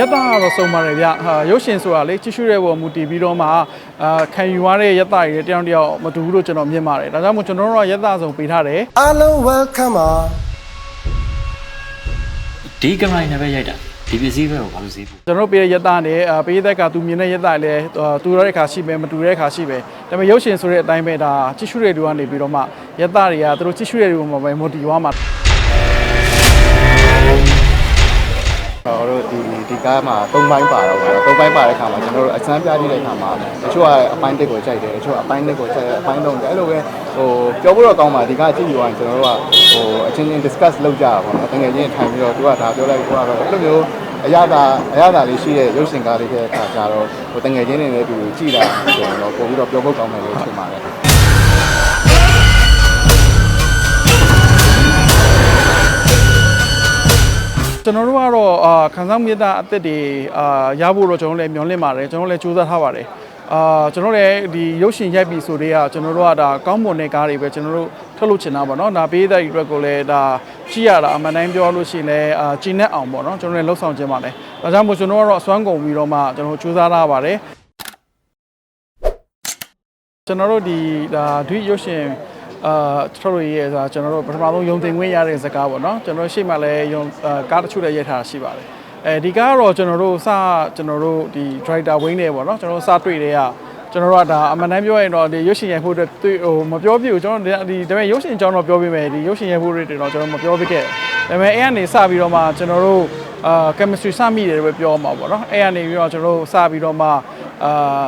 ရတကတော့စုံပါတယ်ဗျဟာရုပ်ရှင်ဆိုတာလေကြည့်ရှုတဲ့ပုံမူတည်ပြီးတော့မှအာခံယူရတဲ့ရတတွေတယောက်တစ်ယောက်မတူဘူးလို့ကျွန်တော်မြင်ပါတယ်ဒါကြောင့်မို့ကျွန်တော်တို့ကရတစုံပေးထားတယ်အားလုံး welcome ပါဒီကင်မရာနဲ့ပဲရိုက်တာဒီပစ္စည်းပဲကိုဘာလို့ဈေးပို့ကျွန်တော်တို့ပေးတဲ့ရတနဲ့အာပေးတဲ့ကသူမြင်တဲ့ရတလည်းအာတူရတဲ့ခါရှိပဲမတူတဲ့ခါရှိပဲဒါပေမဲ့ရုပ်ရှင်ဆိုတဲ့အတိုင်းပဲဒါကြည့်ရှုတဲ့လူကနေပြီးတော့မှရတတွေကသူတို့ကြည့်ရှုတဲ့လူမှာပဲမူတည်သွားမှာ ကျွန်တော်တို့ဒီဒီကားမှာ၃ပိုင်းပါတော့ဗျာ၃ပိုင်းပါတဲ့ခါမှာကျွန်တော်တို့အစမ်းပြကြည့်တဲ့ခါမှာတချို့ကအပိုင်းတစ်ကိုကြိုက်တယ်တချို့အပိုင်းတစ်ကိုကြိုက်တယ်အပိုင်းသုံးတယ်အဲ့လိုပဲဟိုပြောဖို့တော့ကောင်းပါဒီကားကြည့်ယူရင်ကျွန်တော်တို့ကဟိုအချင်းချင်း discuss လုပ်ကြတာပေါ့နော်တကယ်ချင်းထိုင်ပြီးတော့သူကဒါပြောလိုက်သူကတော့အဲ့လိုမျိုးအရသာအရသာလေးရှိတဲ့ရုပ်ရှင်ကားလေးတဲ့အခါကျတော့ဟိုတကယ်ချင်းတွေလည်းသူကြည့်တာဆိုရင်တော့ပို့ပြီးတော့ပြောဖို့ကောင်းတယ်လို့ထင်ပါတယ် ကျွန်တော်တို့ကတော့အာခန်းဆောင်မြေသားအသက်တွေအာရဖို့တော့ကျွန်တော်လည်းမျှော်လင့်ပါတယ်ကျွန်တော်လည်းစူးစမ်းထားပါတယ်အာကျွန်တော်လည်းဒီရုပ်ရှင်ရိုက်ပြီဆိုတဲ့ကကျွန်တော်တို့ကဒါကောင်းမွန်တဲ့ကားတွေပဲကျွန်တော်တို့ထုတ်လုပ်ချင်တာပေါ့နော်ဒါပေးတဲ့အတွက်ကိုလည်းဒါကြည့်ရတာအမှန်တိုင်းပြောလို့ရှိရင်လည်းအာကျင်းနဲ့အောင်ပေါ့နော်ကျွန်တော်လည်းလှုပ်ဆောင်ခြင်းပါတယ်ဒါကြောင့်မို့ကျွန်တော်ကတော့အစွမ်းကုန်ပြီးတော့မှကျွန်တော်စူးစမ်းထားပါတယ်ကျွန်တော်တို့ဒီဒါဒွိရုပ်ရှင် အာထုတ်လို့ရရဆိုကျွန်တော်တို့ပထမဆုံးယုံတင်ခွင့်ရတဲ့ဇာတ်ကားပေါ့နော်ကျွန်တော်ရှေ့မှာလည်းယုံအာကားတစ်ချို့လည်းရိုက်ထားတာရှိပါတယ်အဲဒီကားကတော့ကျွန်တော်တို့စကျွန်တော်တို့ဒီ driver wing နေပေါ့နော်ကျွန်တော်တို့စတွေ့တဲ့ကကျွန်တော်တို့ကဒါအမှန်တမ်းပြောရင်တော့ဒီရုပ်ရှင်ရိုက်ဖို့အတွက်တွေ့ဟိုမပြောပြဘူးကျွန်တော်ဒီဒါပေမဲ့ရုပ်ရှင်အကြောင်းတော့ပြောပြမယ်ဒီရုပ်ရှင်ရိုက်ဖို့တွေတော့ကျွန်တော်မပြောပြခဲ့ဒါပေမဲ့အဲ့ကနေစပြီးတော့မှကျွန်တော်တို့အာ chemistry စမိတယ်ပဲပြောမှာပေါ့နော်အဲ့ကနေပြီးတော့ကျွန်တော်တို့စပြီးတော့မှအာ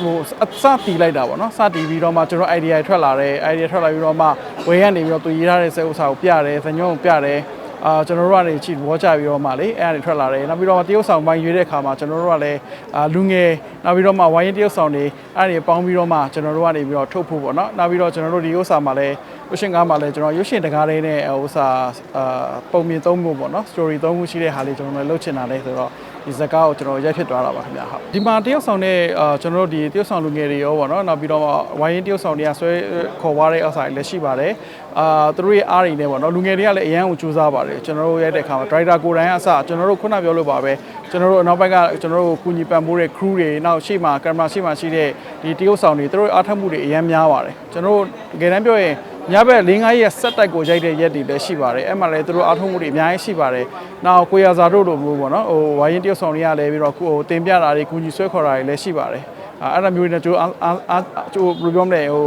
ဟိုအစတီးလိုက်တာပေါ့နော်စတီးပြီးတော့မှကျွန်တော် idea ထွက်လာတယ် idea ထွက်လာပြီးတော့မှဝေကနေပြီးတော့သူရေးထားတဲ့စက်ဥစ္စာကိုပြတယ်ဇညုံကိုပြတယ်အာကျွန်တော်တို့ကနေချီဝေါ်ချပြီးတော့မှလေအဲ့ဒါတွေထွက်လာတယ်နောက်ပြီးတော့မှတရုတ်ဆောင်ပိုင်းရွေးတဲ့အခါမှာကျွန်တော်တို့ကလည်းအာလူငယ်နောက်ပြီးတော့မှဝိုင်းရင်တရုတ်ဆောင်တွေအဲ့ဒါတွေပေါင်းပြီးတော့မှကျွန်တော်တို့ကနေပြီးတော့ထုတ်ဖို့ပေါ့နော်နောက်ပြီးတော့ကျွန်တော်တို့ဒီဥစ္စာမှာလည်းရုပ်ရှင်ကားမှာလည်းကျွန်တော်ရုပ်ရှင်တကားလေးနဲ့ဥစ္စာအာပုံမြင်သုံးခုပေါ့နော် story သုံးခုရှိတဲ့ဟာလေးကျွန်တော်လည်းလုပ်ချင်တာလေဆိုတော့ ဒီဇာတ်ကားကိုကျွန်တော်ရိုက်ဖြစ်သွားတာပါခင်ဗျာဟုတ်ဒီမှာတရုတ်ဆောင်တဲ့အာကျွန်တော်တို့ဒီတရုတ်ဆောင်လူငယ်တွေရောပေါ့နော်နောက်ပြီးတော့ဝိုင်းရင်တရုတ်ဆောင်တွေကဆွဲခေါ်သွားတဲ့အောက်ဆိုင်လည်းရှိပါတယ်အာသူတို့ရဲ့အားတွေနဲ့ပေါ့နော်လူငယ်တွေကလည်းအရန်ကိုကြိုးစားပါတယ်ကျွန်တော်တို့ရိုက်တဲ့အခါမှာ driver ကိုယ်တိုင်အစကျွန်တော်တို့ခုနပြောလို့ပါပဲကျွန်တော်တို့အနောက်ဘက်ကကျွန်တော်တို့ကူညီပံ့ပိုးတဲ့ crew တွေနောက်ရှေ့မှာကင်မရာရှေ့မှာရှိတဲ့ဒီတရုတ်ဆောင်တွေသူတို့အားထုတ်မှုတွေအရန်များပါတယ်ကျွန်တော်တို့တကယ်တမ်းပြောရင် ညဘက်၄၅ရက်ဆက်တိုက်ကိုရိုက်တဲ့ရက်တွေလည်းရှိပါတယ်အဲ့မှာလည်းသူတို့အားထုတ်မှုတွေအများကြီးရှိပါတယ်နောက်ကိုရစာတို့လိုမျိုးပေါ့နော်ဟိုဝိုင်းရင်တရုတ်ဆောင်တွေကလည်းပြီးတော့ဟိုတင်ပြတာတွေကူညီဆွဲခေါ်တာတွေလည်းရှိပါတယ်အဲ့ဒါမျိုးတွေနဲ့ကျိုးအားအားကျိုးဘယ်လိုပြောမလဲဟို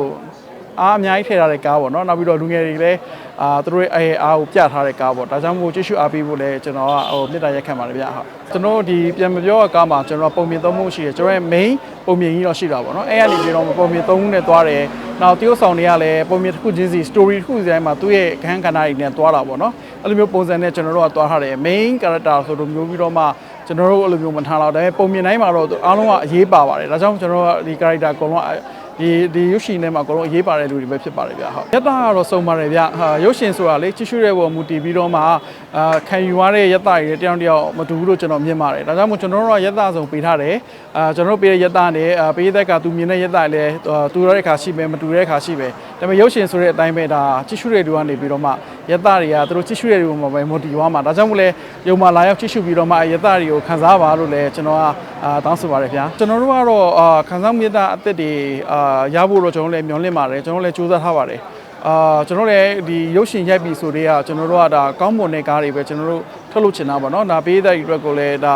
အားအများကြီးထည့်ထားတဲ့ကားပေါ့နော်နောက်ပြီးတော့လူငယ်တွေလည်းအာသူတို့ရဲ့အဲအားကိုပြထားတဲ့ကားပေါ့ဒါကြောင့်မို့ကြည့်ရှုအားပေးဖို့လည်းကျွန်တော်ကဟိုမေတ္တာရက်ခံပါတယ်ဗျဟုတ်ကျွန်တော်ဒီပြန်မပြောရကားမှာကျွန်တော်ပုံမြင်သုံးမှုရှိတယ်ကျွန်တော်ရဲ့ main ပုံမြင်ကြီးတော့ရှိတာပေါ့နော်အဲကနေပြီးတော့ပုံမြင်သုံးခုနဲ့သွားတယ်နောက်တရုတ်ဆောင်တွေကလည်းပုံမြင်တစ်ခုချင်းစီ story တစ်ခုစီတိုင်းမှာသူ့ရဲ့ခန်းကဏ္ဍတွေနဲ့သွားတာပေါ့နော်အဲ့လိုမျိုးပုံစံနဲ့ကျွန်တော်တို့ကသွားထားတယ် main character ဆိုလိုမျိုးပြီးတော့မှကျွန်တော်တို့အဲ့လိုမျိုးမထားတော့ဒါပေမဲ့ပုံမြင်တိုင်းမှာတော့အားလုံးကအရေးပါပါတယ်ဒါကြောင့်ကျွန်တော်တို့ကဒီ character အကုန်လုံး ဒီဒီရုပ်ရှင်ထဲမှာအကုန်လုံးအရေးပါတဲ့လူတွေပဲဖြစ်ပါတယ်ဗျဟုတ်ရတကတော့စုံပါတယ်ဗျဟာရုပ်ရှင်ဆိုတာလေကြည့်ရှုတဲ့ပုံမူတည်ပြီးတော့မှအာခံယူရတဲ့ရတတွေတယောက်တစ်ယောက်မတူဘူးလို့ကျွန်တော်မြင်ပါတယ်ဒါကြောင့်မို့ကျွန်တော်တို့ကရတစုံပေးထားတယ်အာကျွန်တော်တို့ပေးတဲ့ရတနဲ့အာပေးတဲ့ကသူမြင်တဲ့ရတလည်းတူရတဲ့ခါရှိပဲမတူတဲ့ခါရှိပဲဒါပေမဲ့ရုပ်ရှင်ဆိုတဲ့အတိုင်းပဲဒါကြည့်ရှုတဲ့လူကနေပြီးတော့မှရတတွေကသူတို့ကြည့်ရှုတဲ့လူမှာပဲမူတည်သွားမှာဒါကြောင့်မို့လဲယုံမှာလာရောက်ကြည့်ရှုပြီးတော့မှရတတွေကိုခံစားပါလို့လည်းကျွန်တော်က အာတောင်းဆိုပါတယ်ဗျာကျွန်တော်တို့ကတော့အာခံစားမြေသားအသက်တွေအာရဖို့တော့ကျွန်တော်လည်းမျှော်လင့်ပါတယ်ကျွန်တော်လည်းစူးစမ်းထားပါတယ်အာကျွန်တော်လည်းဒီရုပ်ရှင်ရိုက်ပြီဆိုတဲ့ကကျွန်တော်တို့ကဒါကောင်းမွန်တဲ့ကားတွေပဲကျွန်တော်တို့ထုတ်လုပ်ချင်တာပေါ့နော်ဒါပေးတဲ့အတွက်ကိုလည်းဒါ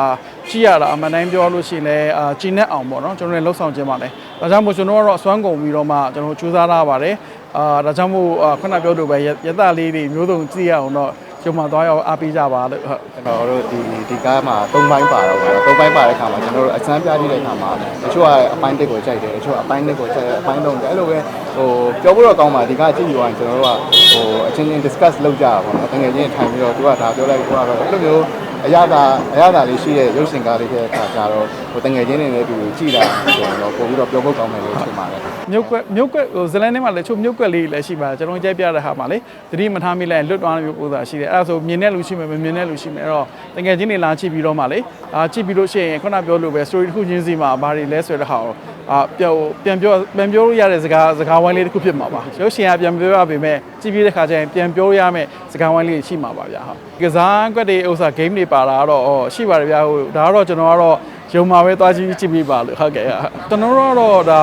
ကြည့်ရတာအမှန်တိုင်းပြောလို့ရှိရင်လည်းအာကျင်းနဲ့အောင်ပေါ့နော်ကျွန်တော်လည်းလှုပ်ဆောင်ခြင်းပါတယ်ဒါကြောင့်မို့ကျွန်တော်ကတော့အစွမ်းကုန်ပြီးတော့မှကျွန်တော်စူးစမ်းထားပါတယ်အာဒါကြောင့်မို့အာခုနပြောလို့ပဲရတလေးတွေမျိုးစုံကြည့်ရအောင်တော့ ကျွန်မသွားရောက်အားပေးကြပါလို့ဟုတ်ကျွန်တော်တို့ဒီဒီကားမှာ၃ပိုင်းပါတော့ဗျာ၃ပိုင်းပါတဲ့ခါမှာကျွန်တော်တို့အစမ်းပြကြည့်တဲ့ခါမှာတချို့ကအပိုင်းတစ်ကိုကြိုက်တယ်တချို့အပိုင်းတစ်ကိုကြိုက်တယ်အပိုင်းသုံးတယ်အဲ့လိုပဲဟိုပြောဖို့တော့ကောင်းပါဒီကားကြည့်ယူရင်ကျွန်တော်တို့ကဟိုအချင်းချင်း discuss လုပ်ကြတာပေါ့နော်တကယ်ချင်းထိုင်ပြီးတော့သူကဒါပြောလိုက်သူကတော့အဲ့လိုမျိုး အရသာအရသာလေးရှိတဲ့ရုပ်ရှင်ကားလေးတဲ့အခါကျတော့ဟိုတကယ်ချင်းတွေလည်းသူကြည့်တာဆိုရင်တော့ပို့ပြီးတော့ပြောဖို့ကောင်းမယ်လို့ထင်ပါတယ်မြုပ်ကွက်မြုပ်ကွက်ဟိုဇလန်ထဲမှာလည်းချို့မြုပ်ကွက်လေးလည်းရှိပါတယ်ကျွန်တော်ကြိုက်ပြတဲ့ဟာမှာလေသတိမထားမိလိုက်လွတ်သွားတဲ့မျိုးပုံစံရှိတယ်အဲ့ဒါဆိုမြင်တဲ့လူရှိမယ်မမြင်တဲ့လူရှိမယ်အဲ့တော့တကယ်ချင်းတွေလာကြည့်ပြီးတော့မှလေအာကြည့်ပြီးလို့ရှိရင်ခုနပြောလို့ပဲ story တစ်ခုချင်းစီမှာဘာတွေလဲဆိုတဲ့ဟာကို အာပြောပြန်ပြောပြန်ပြောလို့ရတဲ့စကားစကားဝိုင်းလေးတစ်ခုဖြစ်မှာပါရုပ်ရှင်ကပြန်ပြောရပေမဲ့ကြည့်ပြီးတဲ့ခါကျရင်ပြန်ပြောရမယ့်စကားဝိုင်းလေးရှိမှာပါဗျာဟုတ်ကစားကွက်တွေဥစ္စာ game တွေပါလာတော့ဟောရှိပါတယ်ဗျာဟိုဒါကတော့ကျွန်တော်ကတော့ ရုံမှာပဲသွားကြည့်ကြည့်ပြီးပါလို့ဟုတ်ကဲ့ကျွန်တော်တို့ကတော့ဒါ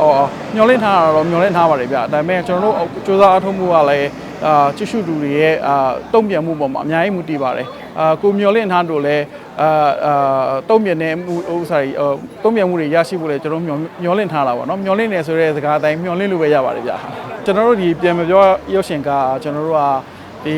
ဟောမျောလင့်ထားတာတော့မျောလင့်ထားပါတယ်ဗျာဒါပေမဲ့ကျွန်တော်တို့စူးစမ်းအားထုတ်မှုကလည်းအာကြည့်ရှုသူတွေရဲ့အာတုံ့ပြန်မှုပေါ်မှာအများကြီးမူတည်ပါတယ်အာကိုမျောလင့်ထားတို့လည်းအာအာတုံ့ပြန်တဲ့မှုဥစ္စာတွေတုံ့ပြန်မှုတွေရရှိဖို့လည်းကျွန်တော်မျောမျောလင့်ထားတာပေါ့နော်မျောလင့်နေဆိုတဲ့စကားအတိုင်းမျောလင့်လို့ပဲရပါတယ်ဗျာကျွန်တော်တို့ဒီပြန်မပြောရုပ်ရှင်ကကျွန်တော်တို့က ဒီ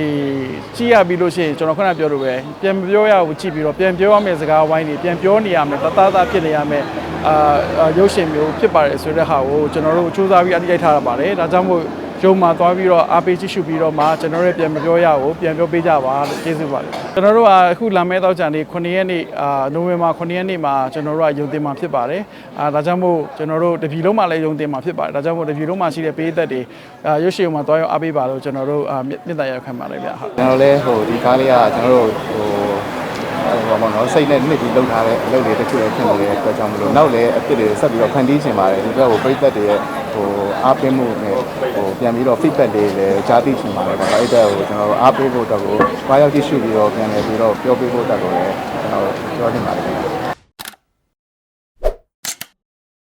ကြည့်ရပြီးလို့ရှိရင်ကျွန်တော်ခုနပြောလို့ပဲပြန်ပြောရဘူးကြည့်ပြီးတော့ပြန်ပြောရမယ့်စကားဝိုင်းတွေပြန်ပြောနေရမယ်တသားသားဖြစ်နေရမယ်အာရုပ်ရှင်မျိုးဖြစ်ပါတယ်ဆိုတဲ့ဟာကိုကျွန်တော်တို့စူးစမ်းပြီးအတိတ်ထားရပါတယ်ဒါကြောင့်မို့ ရုံမှာသွားပြီးတော့အားပေးကြည့်ရှုပြီးတော့မှကျွန်တော်တို့ပြန်မပြောရဘူးပြန်ပြောပေးကြပါလို့ကျေးဇူးပါတယ်ကျွန်တော်တို့ကအခုလာမဲတော့ကြံနေ9ရက်နေ့အာနိုဝင်ဘာ9ရက်နေ့မှာကျွန်တော်တို့ကယုံတင်မှာဖြစ်ပါတယ်အာဒါကြောင့်မို့ကျွန်တော်တို့တပြည်လုံးမှာလည်းယုံတင်မှာဖြစ်ပါတယ်ဒါကြောင့်မို့တပြည်လုံးမှာရှိတဲ့ပေးသက်တွေအာရုပ်ရှင်မှာသွားရောက်အားပေးပါလို့ကျွန်တော်တို့အာမြင့်တာရောက်ခံပါတယ်ဗျဟုတ်ကျွန်တော်လည်းဟိုဒီကားလေးကကျွန်တော်တို့ဟိုဟိုဘာမှတော့စိတ်နဲ့နှစ်ပြီးလုပ်ထားတဲ့အလုပ်တွေတစ်ခုလည်းဖြစ်နေတဲ့အတွက်ကြောင့်မလို့နောက်လည်းအစ်စ်တွေဆက်ပြီးတော့ဖန်တီးချင်ပါတယ်ဒီဘက်ဟိုပြိသက်တွေရဲ့ ဟိုအားပေးမှုနဲ့ဟိုပြန်ပြီးတော့ feedback တွေလည်းကြားသိချင်ပါတယ်ပေါ့အဲ့ဒါကိုကျွန်တော်တို့အားပေးဖို့အတွက်ကိုဘာရောက်ကြည့်ရှုပြီးတော့ပြန်လည်ပြီးတော့ပြောပေးဖို့အတွက်ကိုလည်းကျွန်တော်ပြောချင်ပါတယ်ခင်ဗျာ